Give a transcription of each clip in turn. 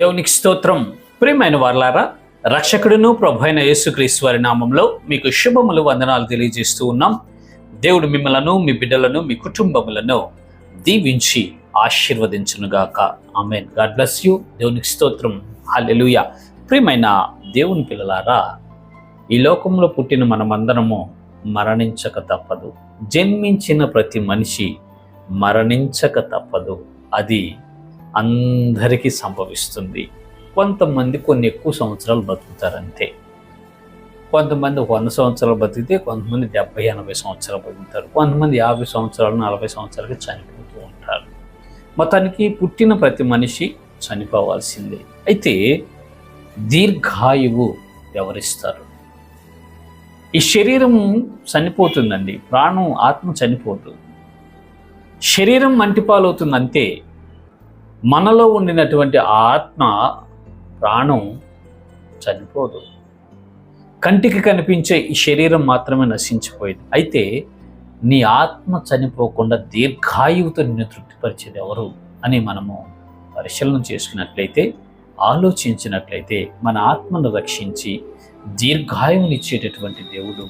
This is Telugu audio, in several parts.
దేవునికి స్తోత్రం. ప్రియమైన వార్లారా రక్షకుడును ప్రభు అయిన యేసుక్రీస్తు వారి నామంలో మీకు శుభములు వందనాలు తెలియజేస్తూ ఉన్నాం. దేవుడు మిమ్మలను మీ బిడ్డలను మీ కుటుంబములను దీవించి ఆశీర్వదించునుగాక. ఆమెన్. God bless you. దేవునికి స్తోత్రం. హాలెలుయ ప్రియమైన దేవుని పిల్లలారా ఈ లోకంలో పుట్టిన మనమందరము మరణించక తప్పదు. జన్మించిన ప్రతి మనిషి మరణించక తప్పదు. అది అందరికీ సంభవిస్తుంది. కొంతమంది కొన్ని ఎక్కువ సంవత్సరాలు బతుకుతారంతే. కొంతమంది వంద సంవత్సరాలు బతికితే కొంతమంది డెబ్బై ఎనభై సంవత్సరాలు బతుకుతారు. కొంతమంది యాభై సంవత్సరాలు నలభై సంవత్సరాలకి చనిపోతూ ఉంటారు. మొత్తానికి పుట్టిన ప్రతి మనిషి చనిపోవాల్సిందే. అయితే దీర్ఘాయువు ఎవరిస్తారు? ఈ శరీరం చనిపోతుందండి. ప్రాణం ఆత్మ చనిపోతుంది శరీరం మంటిపాలవుతుంది అంతే మనలో ఉండినటువంటి ఆత్మ ప్రాణం చనిపోదు. కంటికి కనిపించే ఈ శరీరం మాత్రమే నశించిపోయింది. అయితే నీ ఆత్మ చనిపోకుండా దీర్ఘాయువుతో నిన్ను తృప్తిపరిచేది ఎవరు అని మనము పరిశీలన చేసుకున్నట్లయితే ఆలోచించినట్లయితే మన ఆత్మను రక్షించి దీర్ఘాయువునిచ్చేటటువంటి దేవుడు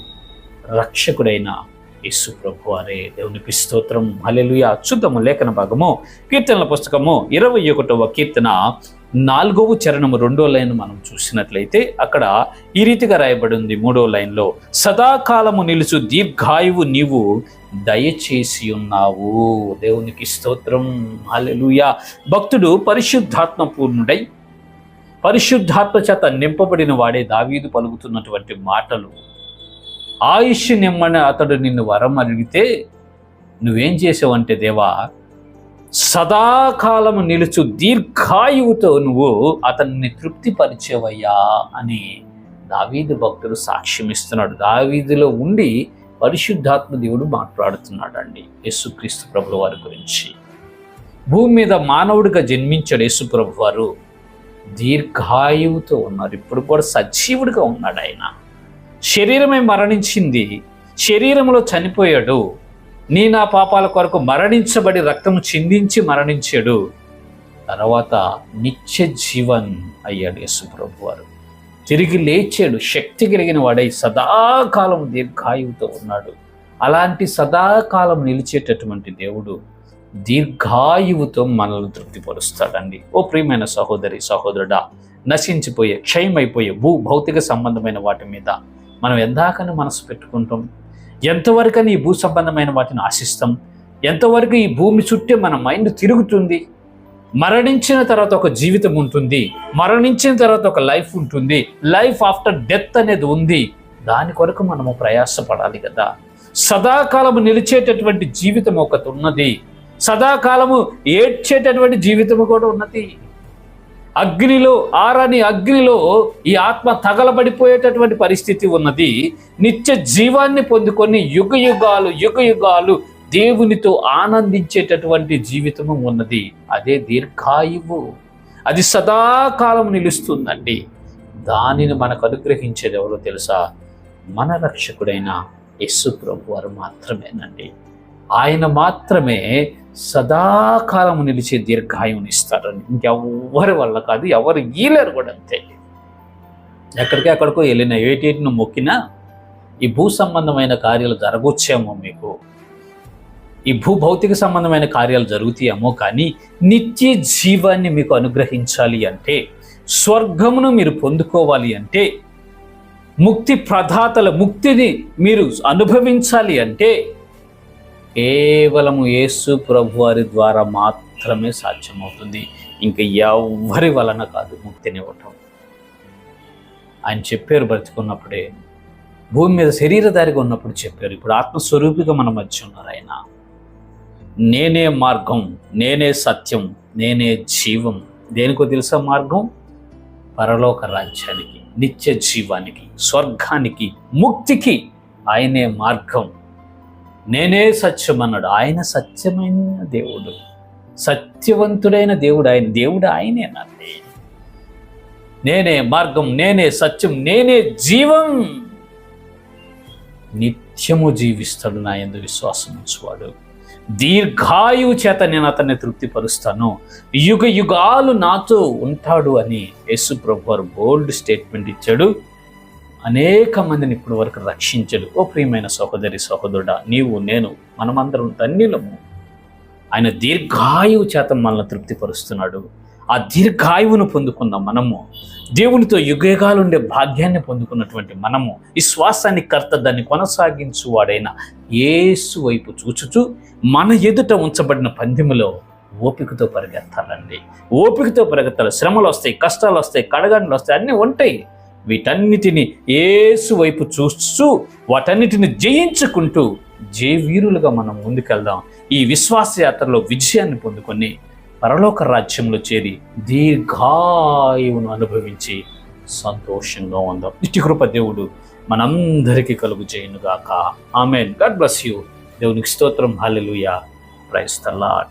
రక్షకుడైన యేసు ప్రభు అరే దేవునికి స్తోత్రం. హలెలుయ చూద్దాము లేఖన భాగము కీర్తనల పుస్తకము ఇరవై ఒకటవ కీర్తన నాలుగవ చరణము రెండో లైన్ మనం చూసినట్లయితే అక్కడ ఈ రీతిగా రాయబడి ఉంది మూడో లైన్లో సదాకాలము నిలుచు దీర్ఘాయువు నీవు దయచేసి ఉన్నావు. దేవునికి స్తోత్రం. హల్లెలూయా. భక్తుడు పరిశుద్ధాత్మ పూర్ణుడై పరిశుద్ధాత్మ చేత నింపబడిన వాడే దావీదు పలుకుతున్నటువంటి మాటలు. ఆయుష్ నిమ్మని అతడు నిన్ను వరం అడిగితే నువ్వేం చేసావంటే దేవా సదాకాలము నిలుచు దీర్ఘాయువుతో నువ్వు అతన్ని తృప్తిపరిచేవయ్యా అని దావీదు భక్తుడు సాక్ష్యం ఇస్తున్నాడు దావీదులో ఉండి పరిశుద్ధాత్మ దేవుడు మాట్లాడుతున్నాడండి. యేసుక్రీస్తు ప్రభు వారి గురించి. భూమి మీద మానవుడిగా జన్మించాడు యేసు ప్రభు వారు దీర్ఘాయువుతో ఉన్నారు. ఇప్పుడు కూడా సజీవుడిగా ఉన్నాడు ఆయన. శరీరమే మరణించింది. శరీరంలో చనిపోయాడు. నీ నా పాపాల కొరకు మరణించబడి రక్తము చిందించి మరణించాడు. తర్వాత నిత్య జీవన్ అయ్యాడు యేసు వారు తిరిగి లేచాడు. శక్తి కలిగిన వాడై సదాకాలం దీర్ఘాయువుతో ఉన్నాడు. అలాంటి సదాకాలం నిలిచేటటువంటి దేవుడు దీర్ఘాయువుతో మనల్ని తృప్తిపరుస్తాడండి. ఓ ప్రియమైన సహోదరి సహోదరుడా నశించిపోయే క్షయమైపోయే భూ భౌతిక సంబంధమైన వాటి మీద మనం ఎందాకని మనసు పెట్టుకుంటాం. ఎంతవరకని ఈ భూ సంబంధమైన వాటిని ఆశిస్తాం? ఎంతవరకు ఈ భూమి చుట్టే మన మైండ్ తిరుగుతుంది? మరణించిన తర్వాత ఒక జీవితం ఉంటుంది. మరణించిన తర్వాత ఒక లైఫ్ ఉంటుంది. లైఫ్ ఆఫ్టర్ డెత్ అనేది ఉంది. దాని కొరకు మనము ప్రయాసపడాలి కదా. సదాకాలము నిలిచేటటువంటి జీవితం ఒకటి ఉన్నది. సదాకాలము ఏడ్చేటటువంటి జీవితం కూడా ఉన్నది. అగ్నిలో ఆరని అగ్నిలో ఈ ఆత్మ తగలబడిపోయేటటువంటి పరిస్థితి ఉన్నది. నిత్య జీవాన్ని పొందుకొని యుగ యుగాలు యుగ యుగాలు దేవునితో ఆనందించేటటువంటి జీవితము ఉన్నది. అదే దీర్ఘాయువు. అది సదాకాలం నిలుస్తుందండి. దానిని మనకు అనుగ్రహించేది ఎవరో తెలుసా? మన రక్షకుడైన యస్సు ప్రభు వారు మాత్రమేనండి. ఆయన మాత్రమే సదాకాలం నిలిచే దీర్ఘాయువుని ఇస్తారని ఇంకెవ్వరి వల్ల కాదు ఎవరు గీలేరు కూడా అంతే. ఎక్కడికి ఎక్కడికో వెళ్ళిన ఏటేటిని మొక్కినా ఈ భూ సంబంధమైన కార్యాలు జరగొచ్చేమో మీకు. ఈ భూ భౌతిక సంబంధమైన కార్యాలు జరుగుతాయేమో కానీ నిత్య జీవాన్ని మీకు అనుగ్రహించాలి అంటే స్వర్గమును మీరు పొందుకోవాలి అంటే ముక్తి ప్రదాతల ముక్తిని మీరు అనుభవించాలి అంటే కేవలము యేసు ప్రభు వారి ద్వారా మాత్రమే సాధ్యమవుతుంది. ఇంకా ఎవరి వలన కాదు ముక్తినివ్వటం ఆయన చెప్పారు బ్రతికున్నప్పుడే భూమి మీద శరీరధారిగా ఉన్నప్పుడు చెప్పారు ఇప్పుడు ఆత్మస్వరూపిగా మన మధ్య ఉన్నారు ఆయన. నేనే మార్గం నేనే సత్యం నేనే జీవం. దేనికో తెలుసా మార్గం? పరలోక రాజ్యానికి నిత్య జీవానికి స్వర్గానికి ముక్తికి ఆయనే మార్గం. నేనే సత్యం అన్నాడు ఆయన సత్యమైన దేవుడు. సత్యవంతుడైన దేవుడు ఆయన దేవుడు ఆయనేనండి నేనే మార్గం నేనే సత్యం నేనే జీవం. నిత్యము జీవిస్తాడు నా ఎందు విశ్వాసం ఉంచువాడు. దీర్ఘాయువు చేత నేను అతన్ని తృప్తిపరుస్తాను. యుగ యుగాలు నాతో ఉంటాడు అని యేసు ప్రభు బోల్డ్ స్టేట్మెంట్ ఇచ్చాడు. అనేక మందిని ఇప్పటి వరకు రక్షించడు. ఓ ప్రియమైన సహోదరి సహోదరుడా నీవు నేను మనమందరం ధన్యులము. ఆయన దీర్ఘాయువు చేత మనల్ని తృప్తిపరుస్తున్నాడు. ఆ దీర్ఘాయువును పొందుకున్న మనము. దేవునితో యుగయుగాలు ఉండే భాగ్యాన్ని పొందుకున్నటువంటి మనము. ఈ శ్వాసాన్ని కర్త దాన్ని కొనసాగించు వాడైన యేసు వైపు చూచుచూ మన ఎదుట ఉంచబడిన పందెములో ఓపికతో పరిగెత్తాలండి. ఓపికతో పరిగెత్తాలి. శ్రమలు వస్తాయి కష్టాలు వస్తాయి కడగండ్లు వస్తాయి అన్నీ ఉంటాయి. వీటన్నిటిని ఏసు వైపు చూస్తూ వాటన్నిటిని జయించుకుంటూ జయవీరులుగా మనం ముందుకెళ్దాం. ఈ విశ్వాస యాత్రలో విజయాన్ని పొందుకొని పరలోక రాజ్యంలో చేరి దీర్ఘాయువును అనుభవించి సంతోషంగా ఉందాం. ఇటు కృప దేవుడు మనందరికీ కలుగు చేయనుగాక. ఆమెన్. God bless you. దేవునికి స్తోత్రం. హాలెలుయా ప్రైస్తల్లా